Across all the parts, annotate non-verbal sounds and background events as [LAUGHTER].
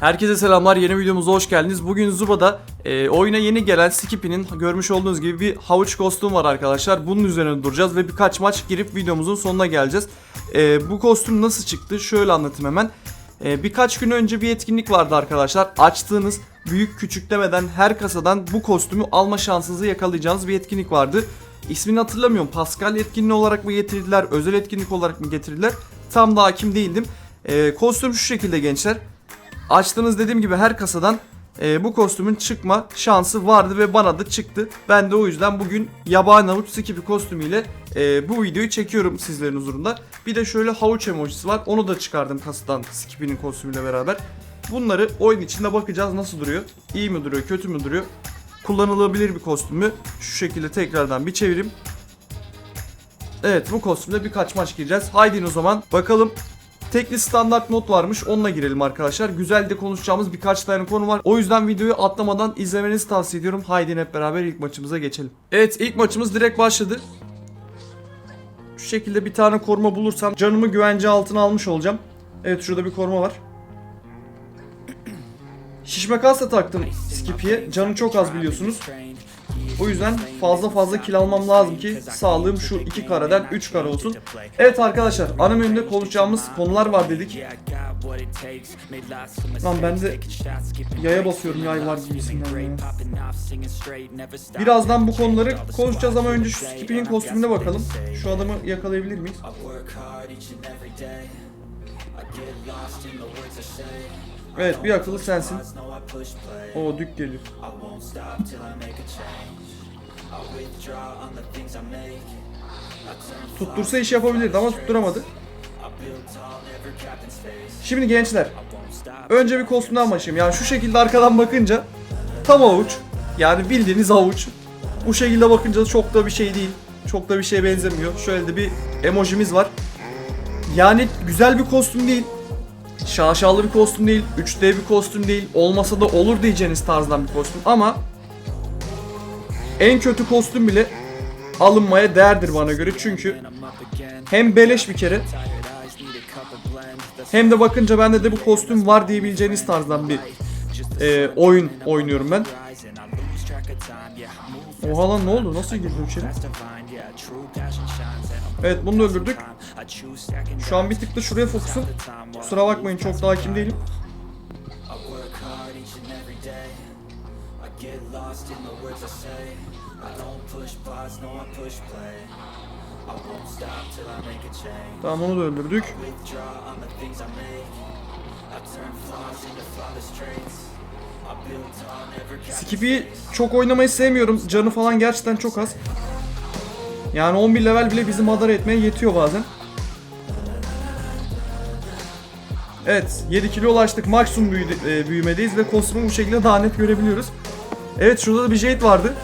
Herkese selamlar yeni videomuza hoş geldiniz. Bugün Zuba'da e, oyuna yeni gelen Skippy'nin görmüş olduğunuz gibi bir havuç kostüm var arkadaşlar. Bunun üzerine duracağız ve birkaç maç girip videomuzun sonuna geleceğiz. E, bu kostüm nasıl çıktı? Şöyle anlatayım hemen. E, birkaç gün önce bir etkinlik vardı arkadaşlar. Açtığınız büyük küçük demeden her kasadan bu kostümü alma şansınızı yakalayacağınız bir etkinlik vardı. İsmini hatırlamıyorum. Pascal etkinliği olarak mı getirdiler, özel etkinlik olarak mı getirdiler? Tam da hakim değildim. E, kostüm şu şekilde gençler. Açtığınız dediğim gibi her kasadan e, bu kostümün çıkma şansı vardı ve bana da çıktı. Ben de o yüzden bugün yabani havuç skipi kostümüyle e, bu videoyu çekiyorum sizlerin huzurunda. Bir de şöyle havuç emojisi var. Onu da çıkardım kasadan skipinin kostümüyle beraber. Bunları oyun içinde bakacağız nasıl duruyor. İyi mi duruyor, kötü mü duruyor? Kullanılabilir bir kostüm mü? Şu şekilde tekrardan bir çevireyim. Evet bu kostümde birkaç maç gireceğiz. Haydi o zaman bakalım Tekli standart not varmış. Onunla girelim arkadaşlar. Güzel de konuşacağımız birkaç tane konu var. O yüzden videoyu atlamadan izlemenizi tavsiye ediyorum. Haydi hep beraber ilk maçımıza geçelim. Evet ilk maçımız direkt başladı. Şu şekilde bir tane koruma bulursam canımı güvence altına almış olacağım. Evet şurada bir koruma var. Şişme kas da taktım Skippy'ye. Canı çok az biliyorsunuz. O yüzden fazla fazla kill almam lazım ki sağlığım şu iki kareden 3 kare olsun. Evet arkadaşlar ana menüde konuşacağımız konular var dedik. Lan ben de yaya basıyorum yay var gibisinden ya. Birazdan bu konuları konuşacağız ama önce şu Skippy'nin kostümüne bakalım. Şu adamı yakalayabilir miyiz? Evet bir akıllı sensin. O dük geliyor. Tuttursa iş yapabilirdi ama tutturamadı. Şimdi gençler. Önce bir kostümden başlayayım. Yani şu şekilde arkadan bakınca tam avuç. Yani bildiğiniz avuç. Bu şekilde bakınca çok da bir şey değil. Çok da bir şeye benzemiyor. Şöyle de bir emojimiz var. Yani güzel bir kostüm değil. Şaşalı bir kostüm değil. 3D bir kostüm değil. Olmasa da olur diyeceğiniz tarzdan bir kostüm. Ama en kötü kostüm bile alınmaya değerdir bana göre. Çünkü hem beleş bir kere hem de bakınca bende de bu kostüm var diyebileceğiniz tarzdan bir e, oyun oynuyorum ben. Oha lan ne oldu? Nasıl girdim içeri? Evet bunu öldürdük. Şu an bir tık da şuraya fokusum. Kusura bakmayın çok da hakim değilim. Tamam onu da öldürdük. Skippy'yi çok oynamayı sevmiyorum. Canı falan gerçekten çok az. Yani 11 level bile bizi madara etmeye yetiyor bazen. Evet 7 kilo ulaştık. Maksimum büyüde- e, büyümedeyiz ve kostümü bu şekilde daha net görebiliyoruz. Evet şurada da bir Jade vardı.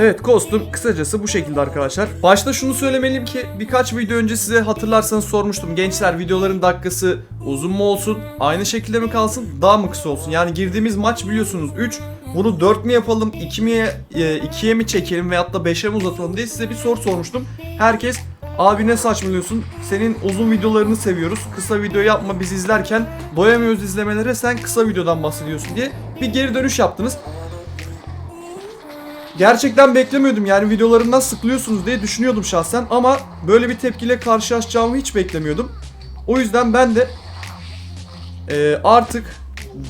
Evet kostüm kısacası bu şekilde arkadaşlar. Başta şunu söylemeliyim ki birkaç video önce size hatırlarsanız sormuştum. Gençler videoların dakikası uzun mu olsun? Aynı şekilde mi kalsın? Daha mı kısa olsun? Yani girdiğimiz maç biliyorsunuz 3. Bunu 4 mi yapalım? 2 mi 2'ye mi çekelim veyahut da 5'e mi uzatalım diye size bir soru sormuştum. Herkes Abi ne saçmalıyorsun? Senin uzun videolarını seviyoruz. Kısa video yapma biz izlerken doyamıyoruz izlemelere. Sen kısa videodan bahsediyorsun diye bir geri dönüş yaptınız. Gerçekten beklemiyordum yani videolarından sıkılıyorsunuz diye düşünüyordum şahsen ama böyle bir tepkiyle karşılaşacağımı hiç beklemiyordum. O yüzden ben de eee, artık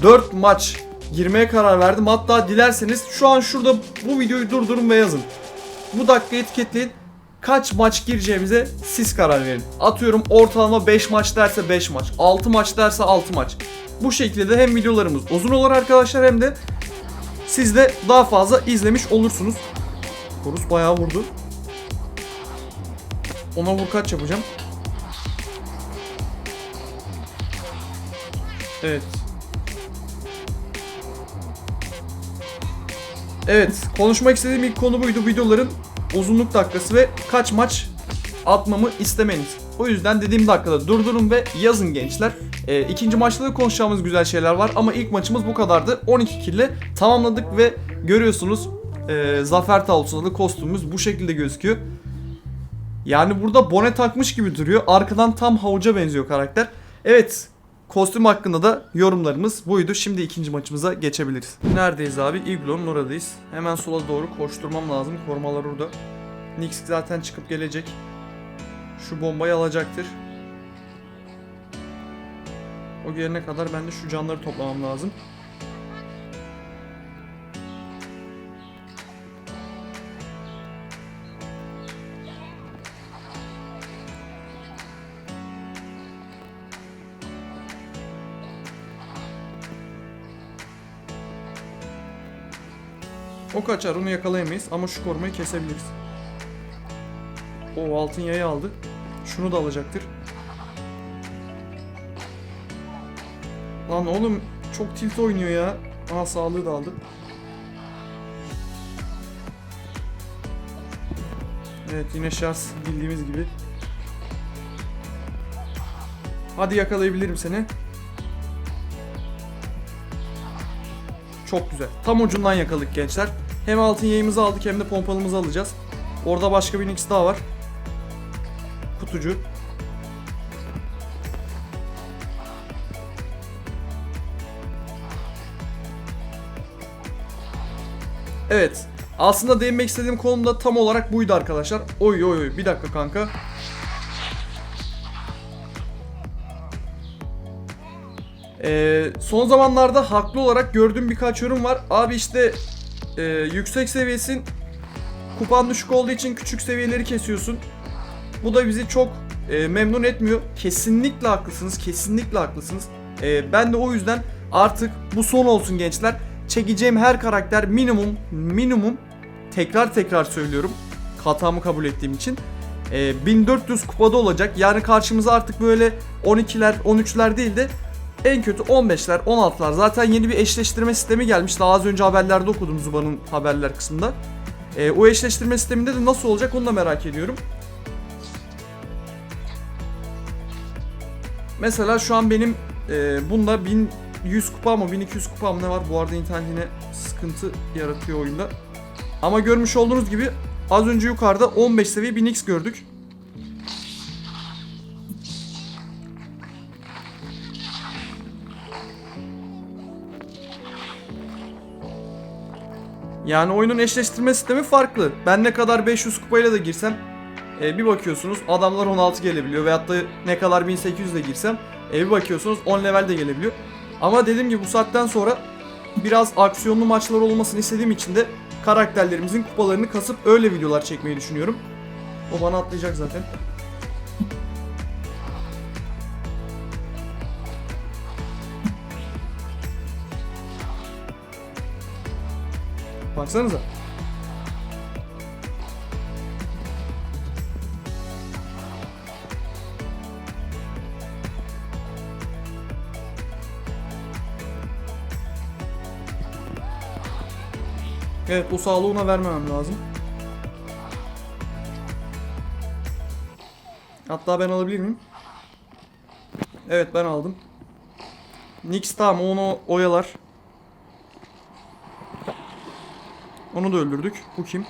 4 maç girmeye karar verdim. Hatta dilerseniz şu an şurada bu videoyu durdurun ve yazın. Bu dakika etiketleyin. Kaç maç gireceğimize siz karar verin. Atıyorum ortalama 5 maç derse 5 maç, 6 maç derse 6 maç. Bu şekilde de hem videolarımız uzun olur arkadaşlar hem de siz de daha fazla izlemiş olursunuz. Horus bayağı vurdu. Ona vur kaç yapacağım. Evet. Evet, konuşmak istediğim ilk konu buydu. Videoların uzunluk dakikası ve kaç maç atmamı istemeniz. O yüzden dediğim dakikada durdurun ve yazın gençler. E, ikinci maçta da konuşacağımız güzel şeyler var ama ilk maçımız bu kadardı. 12 kille tamamladık ve görüyorsunuz e, zafer tavlusunda kostümümüz bu şekilde gözüküyor. Yani burada bone takmış gibi duruyor. Arkadan tam havuca benziyor karakter. Evet kostüm hakkında da yorumlarımız buydu. Şimdi ikinci maçımıza geçebiliriz. Neredeyiz abi? Iglo'nun oradayız. Hemen sola doğru koşturmam lazım. Korumalar orada. Nix zaten çıkıp gelecek. Şu bombayı alacaktır. O gelene kadar ben de şu canları toplamam lazım. O kaçar onu yakalayamayız ama şu korumayı kesebiliriz. O altın yayı aldı. Şunu da alacaktır. Lan oğlum çok tilt oynuyor ya. Aha sağlığı da aldı. Evet yine şans bildiğimiz gibi. Hadi yakalayabilirim seni. Çok güzel. Tam ucundan yakaladık gençler. Hem altın yayımızı aldık hem de pompalımızı alacağız. Orada başka bir Nix daha var. Kutucu. Evet. Aslında değinmek istediğim konu da tam olarak buydu arkadaşlar. Oy oy oy. Bir dakika kanka. Ee, son zamanlarda haklı olarak gördüğüm birkaç yorum var. Abi işte e, yüksek seviyesin kupan düşük olduğu için küçük seviyeleri kesiyorsun. Bu da bizi çok e, memnun etmiyor. Kesinlikle haklısınız. Kesinlikle haklısınız. E, ben de o yüzden artık bu son olsun gençler. Çekeceğim her karakter minimum minimum tekrar tekrar söylüyorum. Hatamı kabul ettiğim için. E, 1400 kupada olacak. Yani karşımıza artık böyle 12'ler 13'ler değil de en kötü 15'ler 16'lar. Zaten yeni bir eşleştirme sistemi gelmiş. Daha az önce haberlerde okudum Zuba'nın haberler kısmında. E, o eşleştirme sisteminde de nasıl olacak onu da merak ediyorum. Mesela şu an benim e, bunda 1100 kupa mı 1200 kupa mı ne var? Bu arada internet yine sıkıntı yaratıyor oyunda. Ama görmüş olduğunuz gibi az önce yukarıda 15 seviye 1000x gördük. Yani oyunun eşleştirme sistemi farklı. Ben ne kadar 500 kupayla da girsem e, bir bakıyorsunuz adamlar 16 gelebiliyor veyahut da ne kadar 1800 de girsem e, bir bakıyorsunuz 10 level de gelebiliyor. Ama dediğim gibi bu saatten sonra biraz aksiyonlu maçlar olmasını istediğim için de karakterlerimizin kupalarını kasıp öyle videolar çekmeyi düşünüyorum. O bana atlayacak zaten. Baksanıza. Evet bu sağlığı ona vermemem lazım. Hatta ben alabilir miyim? Evet ben aldım. Nix tamam onu oyalar. Onu da öldürdük. Bu kim?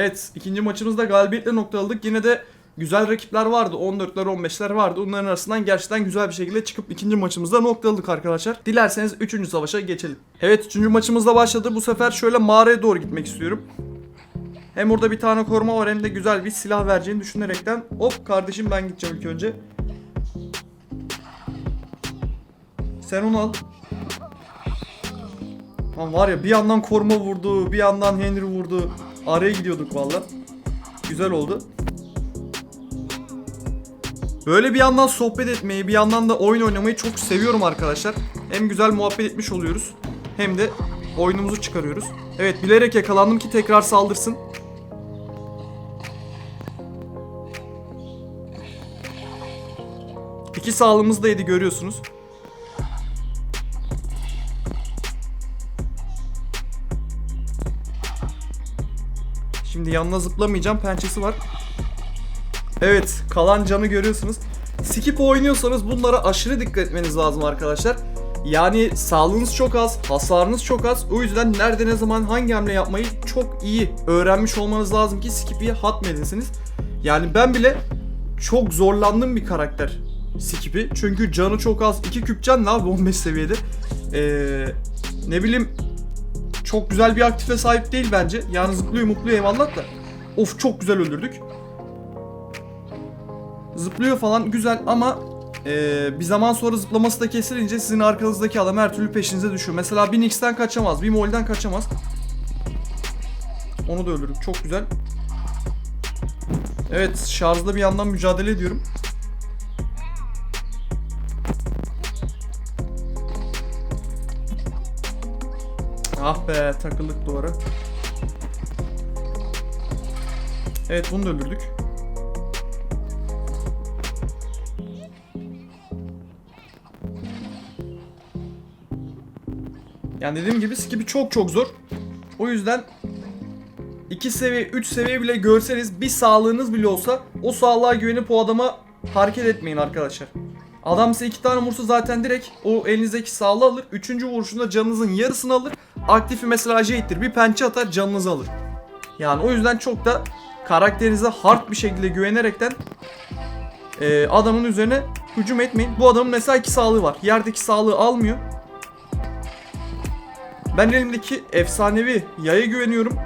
Evet ikinci maçımızda galibiyetle noktaladık. Yine de güzel rakipler vardı. 14'ler 15'ler vardı. Onların arasından gerçekten güzel bir şekilde çıkıp ikinci maçımızda noktaladık arkadaşlar. Dilerseniz 3. savaşa geçelim. Evet 3. maçımızda başladı. Bu sefer şöyle mağaraya doğru gitmek istiyorum. Hem orada bir tane koruma var hem de güzel bir silah vereceğini düşünerekten hop kardeşim ben gideceğim ilk önce. Sen onu al. Lan var ya bir yandan koruma vurdu, bir yandan Henry vurdu. Araya gidiyorduk valla. Güzel oldu. Böyle bir yandan sohbet etmeyi, bir yandan da oyun oynamayı çok seviyorum arkadaşlar. Hem güzel muhabbet etmiş oluyoruz, hem de oyunumuzu çıkarıyoruz. Evet, bilerek yakalandım ki tekrar saldırsın. İki sağlığımız da yedi görüyorsunuz. Şimdi yanına zıplamayacağım. Pençesi var. Evet. Kalan canı görüyorsunuz. Skip oynuyorsanız bunlara aşırı dikkat etmeniz lazım arkadaşlar. Yani sağlığınız çok az, hasarınız çok az. O yüzden nerede ne zaman hangi hamle yapmayı çok iyi öğrenmiş olmanız lazım ki skip'i hatmedesiniz. Yani ben bile çok zorlandığım bir karakter Skip'i. Çünkü canı çok az. 2 küp can ne abi 15 seviyede. Ee, ne bileyim çok güzel bir aktife sahip değil bence. Yani zıplıyor mutluyor eyvallah da. Of çok güzel öldürdük. Zıplıyor falan güzel ama eee, bir zaman sonra zıplaması da kesilince sizin arkanızdaki adam her türlü peşinize düşüyor. Mesela bir Nix'ten kaçamaz, bir Mol'den kaçamaz. Onu da öldürdük. Çok güzel. Evet, şarjda bir yandan mücadele ediyorum. Ah be, takıldık duvara. Evet, bunu da öldürdük. Yani dediğim gibi skipi çok çok zor. O yüzden 2 seviye, 3 seviye bile görseniz bir sağlığınız bile olsa o sağlığa güvenip o adama hareket etmeyin arkadaşlar. Adam size iki tane vursa zaten direkt o elinizdeki sağlığı alır. Üçüncü vuruşunda canınızın yarısını alır. Aktifi mesela Jade'dir. Bir pençe atar canınızı alır. Yani o yüzden çok da karakterinize hard bir şekilde güvenerekten e, adamın üzerine hücum etmeyin. Bu adamın mesela iki sağlığı var. Yerdeki sağlığı almıyor. Ben elimdeki efsanevi yaya güveniyorum.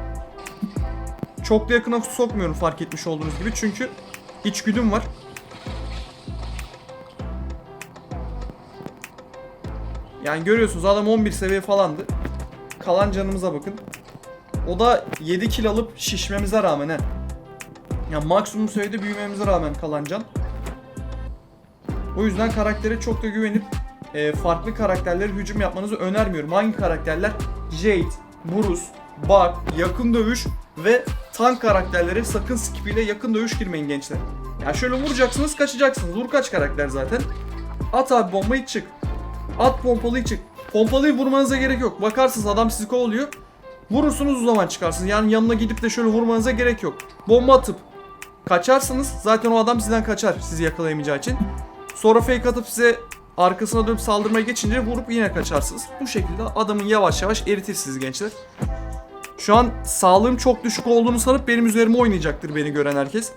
Çok da yakına sokmuyorum fark etmiş olduğunuz gibi. Çünkü içgüdüm var. Yani görüyorsunuz adam 11 seviye falandı. Kalan canımıza bakın. O da 7 kill alıp şişmemize rağmen he. Yani maksimum seviyede büyümemize rağmen kalan can. O yüzden karaktere çok da güvenip e, farklı karakterlere hücum yapmanızı önermiyorum. Hangi karakterler? Jade, Bruce, Bug, yakın dövüş ve tank karakterlere sakın skip ile yakın dövüş girmeyin gençler. Ya şöyle vuracaksınız kaçacaksınız. Vur kaç karakter zaten. At abi bombayı çık. At pompalıyı çık. Pompalıyı vurmanıza gerek yok. Bakarsınız adam sizi kovalıyor. Vurursunuz o zaman çıkarsınız. Yani yanına gidip de şöyle vurmanıza gerek yok. Bomba atıp kaçarsınız. Zaten o adam sizden kaçar sizi yakalayamayacağı için. Sonra fake atıp size arkasına dönüp saldırmaya geçince vurup yine kaçarsınız. Bu şekilde adamın yavaş yavaş eritirsiniz gençler. Şu an sağlığım çok düşük olduğunu sanıp benim üzerime oynayacaktır beni gören herkes.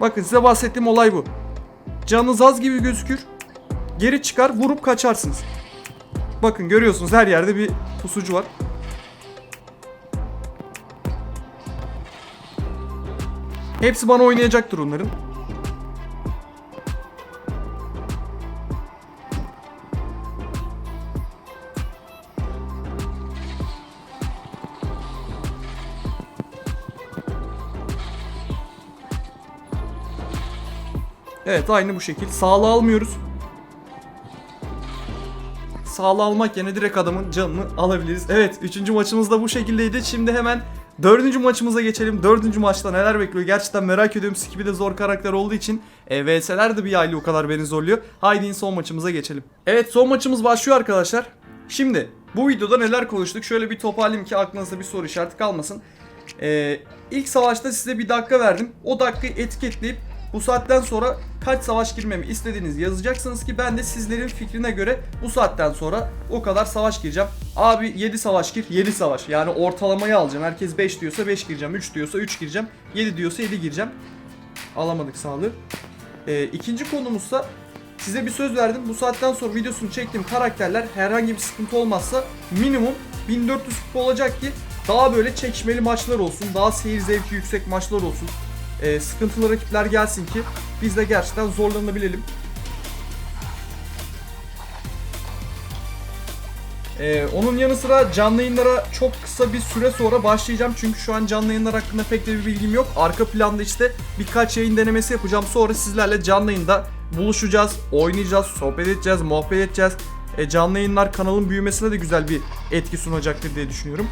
Bakın size bahsettiğim olay bu. Canınız az gibi gözükür. Geri çıkar vurup kaçarsınız. Bakın görüyorsunuz her yerde bir pusucu var. Hepsi bana oynayacaktır onların. Evet aynı bu şekil. Sağlığı almıyoruz. Sağlığı almak yerine direkt adamın canını alabiliriz. Evet 3. maçımız da bu şekildeydi. Şimdi hemen 4. maçımıza geçelim. 4. maçta neler bekliyor gerçekten merak ediyorum. Skippy de zor karakter olduğu için e, VS'ler de bir aile o kadar beni zorluyor. Haydi son maçımıza geçelim. Evet son maçımız başlıyor arkadaşlar. Şimdi bu videoda neler konuştuk şöyle bir toparlayayım ki aklınızda bir soru işareti kalmasın. Ee, ilk savaşta size bir dakika verdim. O dakikayı etiketleyip bu saatten sonra kaç savaş girmemi istediğinizi yazacaksınız ki ben de sizlerin fikrine göre bu saatten sonra o kadar savaş gireceğim. Abi 7 savaş gir 7 savaş. Yani ortalamayı alacağım. Herkes 5 diyorsa 5 gireceğim. 3 diyorsa 3 gireceğim. 7 diyorsa 7 gireceğim. Alamadık sağlığı. Ee, ikinci konumuzsa size bir söz verdim. Bu saatten sonra videosunu çektiğim karakterler herhangi bir sıkıntı olmazsa minimum 1400 kupa olacak ki daha böyle çekişmeli maçlar olsun. Daha seyir zevki yüksek maçlar olsun. Ee, sıkıntılı rakipler gelsin ki biz de gerçekten zorlanabilelim. Ee, onun yanı sıra canlı yayınlara çok kısa bir süre sonra başlayacağım. Çünkü şu an canlı yayınlar hakkında pek de bir bilgim yok. Arka planda işte birkaç yayın denemesi yapacağım. Sonra sizlerle canlı yayında buluşacağız, oynayacağız, sohbet edeceğiz, muhabbet edeceğiz. E, canlı yayınlar kanalın büyümesine de güzel bir etki sunacaktır diye düşünüyorum.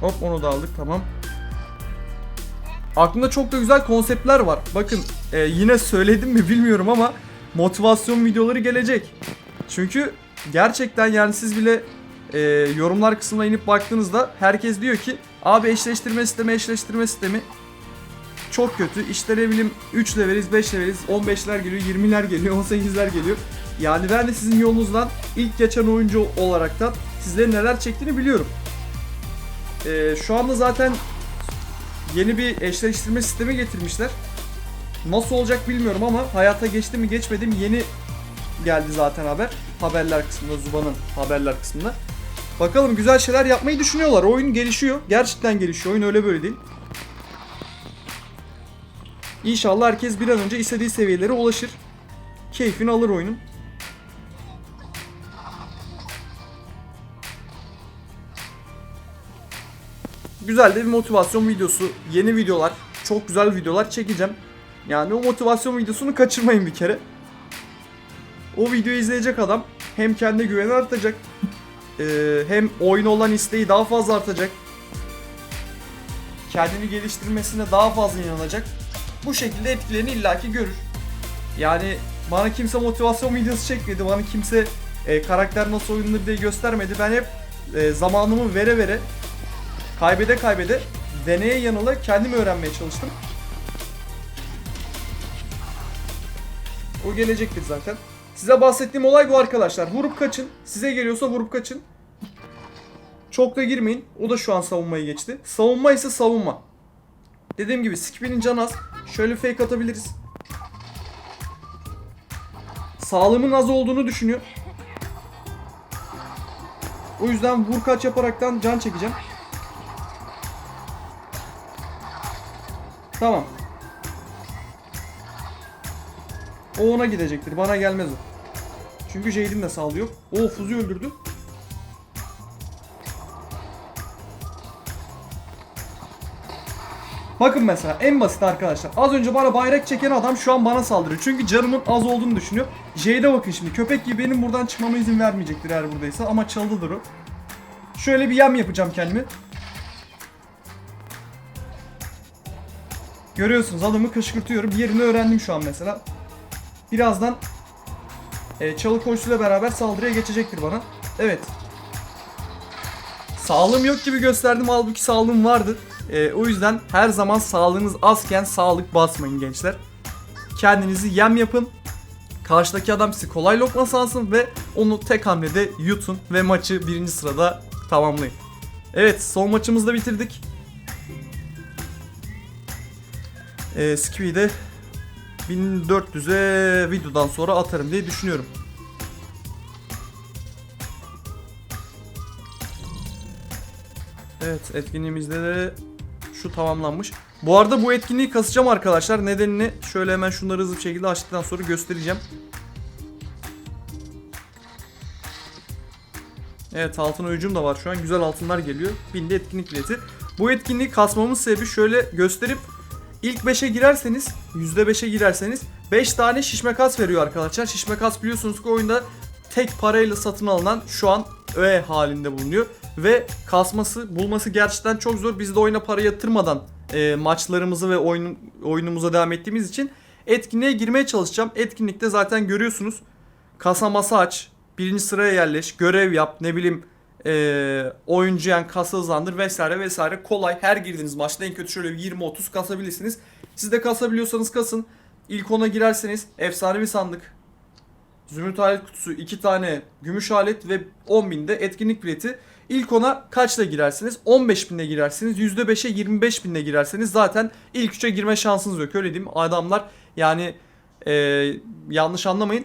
Hop onu da aldık tamam. Aklımda çok da güzel konseptler var. Bakın e, yine söyledim mi bilmiyorum ama motivasyon videoları gelecek. Çünkü gerçekten yani siz bile e, yorumlar kısmına inip baktığınızda herkes diyor ki abi eşleştirme sistemi eşleştirme sistemi çok kötü. İşte ne bileyim 3 leveliz 5 leveliz 15'ler geliyor 20'ler geliyor [LAUGHS] 18'ler geliyor. Yani ben de sizin yolunuzdan ilk geçen oyuncu olaraktan sizlerin neler çektiğini biliyorum. E, şu anda zaten yeni bir eşleştirme sistemi getirmişler. Nasıl olacak bilmiyorum ama hayata geçti mi geçmedi mi yeni geldi zaten haber. Haberler kısmında, Zuba'nın haberler kısmında. Bakalım güzel şeyler yapmayı düşünüyorlar. Oyun gelişiyor. Gerçekten gelişiyor. Oyun öyle böyle değil. İnşallah herkes bir an önce istediği seviyelere ulaşır. Keyfini alır oyunun. Güzel de bir motivasyon videosu, yeni videolar, çok güzel videolar çekeceğim. Yani o motivasyon videosunu kaçırmayın bir kere. O videoyu izleyecek adam hem kendi güveni artacak, eee, hem oyuna olan isteği daha fazla artacak. Kendini geliştirmesine daha fazla inanacak. Bu şekilde etkilerini illaki görür. Yani bana kimse motivasyon videosu çekmedi, bana kimse e, karakter nasıl oynanır diye göstermedi. Ben hep e, zamanımı vere vere, kaybede kaybede, deneye yanıla kendim öğrenmeye çalıştım. O gelecektir zaten. Size bahsettiğim olay bu arkadaşlar. Vurup kaçın. Size geliyorsa vurup kaçın. Çok da girmeyin. O da şu an savunmayı geçti. Savunma ise savunma. Dediğim gibi Skipper'in canı az. Şöyle fake atabiliriz. Sağlığımın az olduğunu düşünüyor. O yüzden vur kaç yaparaktan can çekeceğim. Tamam. O ona gidecektir. Bana gelmez o. Çünkü Jade'in de sağlığı yok. O Fuzi öldürdü. Bakın mesela en basit arkadaşlar. Az önce bana bayrak çeken adam şu an bana saldırıyor. Çünkü canımın az olduğunu düşünüyor. Jade'e bakın şimdi. Köpek gibi benim buradan çıkmama izin vermeyecektir eğer buradaysa. Ama çaldıdır o. Şöyle bir yem yapacağım kendimi. Görüyorsunuz adamı kışkırtıyorum. Yerini öğrendim şu an mesela. Birazdan e, çalı koşusuyla beraber saldırıya geçecektir bana. Evet. Sağlığım yok gibi gösterdim halbuki sağlığım vardı. E, o yüzden her zaman sağlığınız azken sağlık basmayın gençler. Kendinizi yem yapın. Karşıdaki adam sizi kolay lokma sansın ve onu tek hamlede yutun ve maçı birinci sırada tamamlayın. Evet son maçımızı da bitirdik. E, Skippy'yi de 1400'e videodan sonra atarım diye düşünüyorum. Evet etkinliğimizde de şu tamamlanmış. Bu arada bu etkinliği kasacağım arkadaşlar. Nedenini şöyle hemen şunları hızlı bir şekilde açtıktan sonra göstereceğim. Evet altın oyuncum da var şu an. Güzel altınlar geliyor. Binde etkinlik bileti. Bu etkinliği kasmamın sebebi şöyle gösterip ilk 5'e girerseniz %5'e girerseniz 5 tane şişme kas veriyor arkadaşlar. Şişme kas biliyorsunuz ki oyunda tek parayla satın alınan şu an öğe halinde bulunuyor. Ve kasması bulması gerçekten çok zor. Biz de oyuna para yatırmadan e, maçlarımızı ve oyun, oyunumuza devam ettiğimiz için etkinliğe girmeye çalışacağım. Etkinlikte zaten görüyorsunuz. Kasa masa aç, birinci sıraya yerleş, görev yap, ne bileyim e, oyuncu yani kasa hızlandır vesaire vesaire kolay. Her girdiğiniz maçta en kötü şöyle bir 20-30 kasabilirsiniz. Siz de kasabiliyorsanız kasın. İlk ona girerseniz efsane bir sandık. Zümrüt alet kutusu 2 tane gümüş alet ve 10.000'de etkinlik bileti. İlk ona kaçla girersiniz? 15.000'de girersiniz. %5'e 25.000'de girerseniz zaten ilk 3'e girme şansınız yok. Öyle diyeyim. Adamlar yani e, yanlış anlamayın.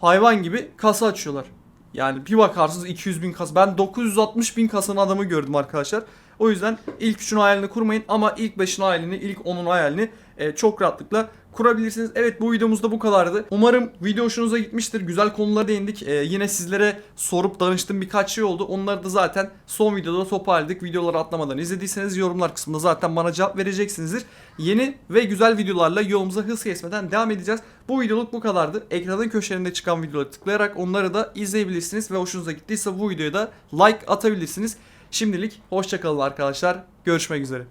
Hayvan gibi kasa açıyorlar. Yani bir bakarsınız 200 bin kasa. Ben 960 bin kasanın adamı gördüm arkadaşlar. O yüzden ilk üçün hayalini kurmayın ama ilk 5'in hayalini, ilk 10'un hayalini e, çok rahatlıkla kurabilirsiniz. Evet bu videomuzda bu kadardı. Umarım video hoşunuza gitmiştir. Güzel konulara değindik. E, yine sizlere sorup danıştığım birkaç şey oldu. Onları da zaten son videoda toparladık. Videoları atlamadan izlediyseniz yorumlar kısmında zaten bana cevap vereceksinizdir. Yeni ve güzel videolarla yolumuza hız kesmeden devam edeceğiz. Bu videoluk bu kadardı. Ekranın köşelerinde çıkan videoları tıklayarak onları da izleyebilirsiniz ve hoşunuza gittiyse bu videoya da like atabilirsiniz. Şimdilik hoşçakalın arkadaşlar. Görüşmek üzere.